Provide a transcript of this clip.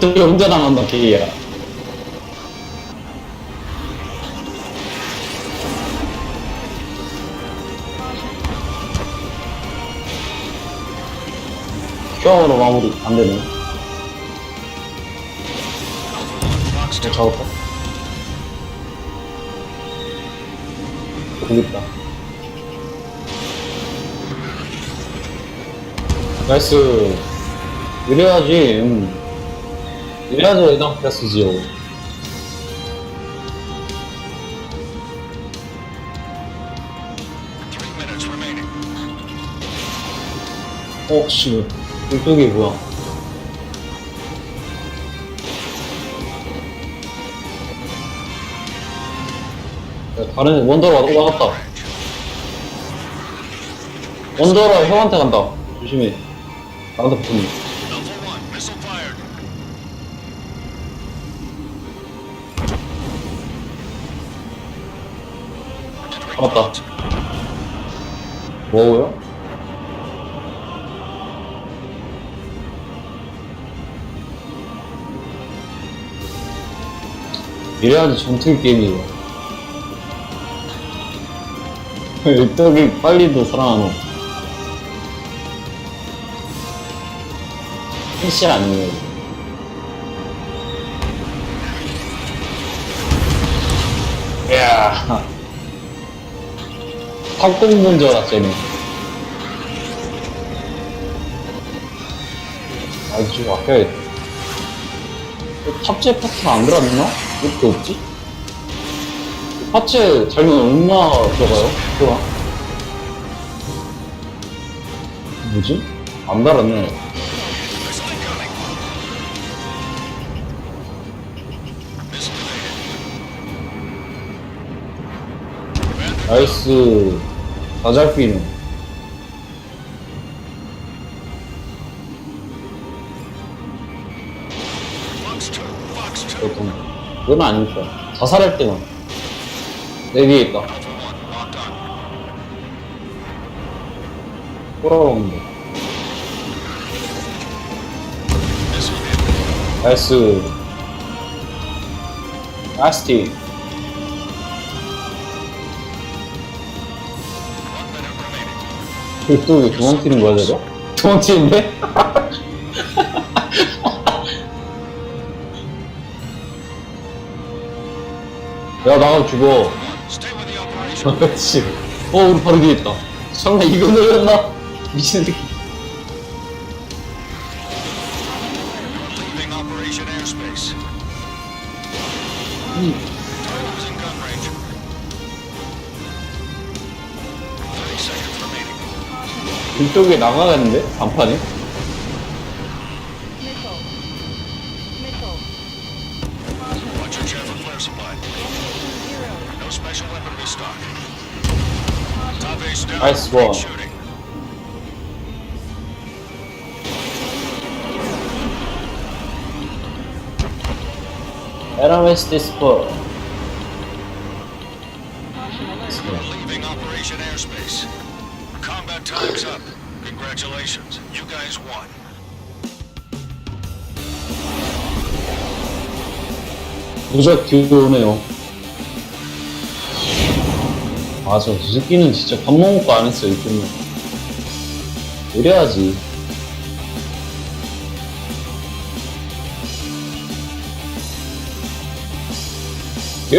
또 혼자 남았나 걔야 큐어로 마무리 안 되네 Box 어, 2. 잡았다 여기 있다 나이스 이래야지 음. 패스지요 Three minutes remaining. 어, 씨, 이쪽이 뭐야? 야, 다른 원더가 올라갔다. Range. 원더가 형한테 간다. 조심해. 나한테 붙으면. Vault. 뭐고요? 이래야지 전투 게임이에요. 떡이 빨리도 살아나노. PC 아니에요. 이야. 탁공 문제 같잖아. 아, 좀 아껴야겠다. 탑재 파츠가 안 들어갔나? 왜 이렇게 없지? 파츠 달면 얼마 들어가요? 그거 뭐지? 안 달았네. 나이스. 다잘 피는. Box 2, Box 2. 보통. 그건 아니니까. 자살할 때만. 내 위에 있다. Alpha 1, locked on. 돌아오는데. Hit. 나이스. 나스티. 그 또왜 도망치는 거야, 저거? 도망치는데? 야, 나가 죽어. 그렇지. 어, 우리 바로 뒤에 있다. 설마 이거 늘렸나? 미친 새끼. 이쪽에 나가겠는데? 간판이? Great one. shooting. 에라메스 스포. Combat time's up. Congratulations. You guys won. 무적 교오네요. 맞아, 이 새끼는 진짜 밥 먹을 거 안 했어, 이때는. 이래야지.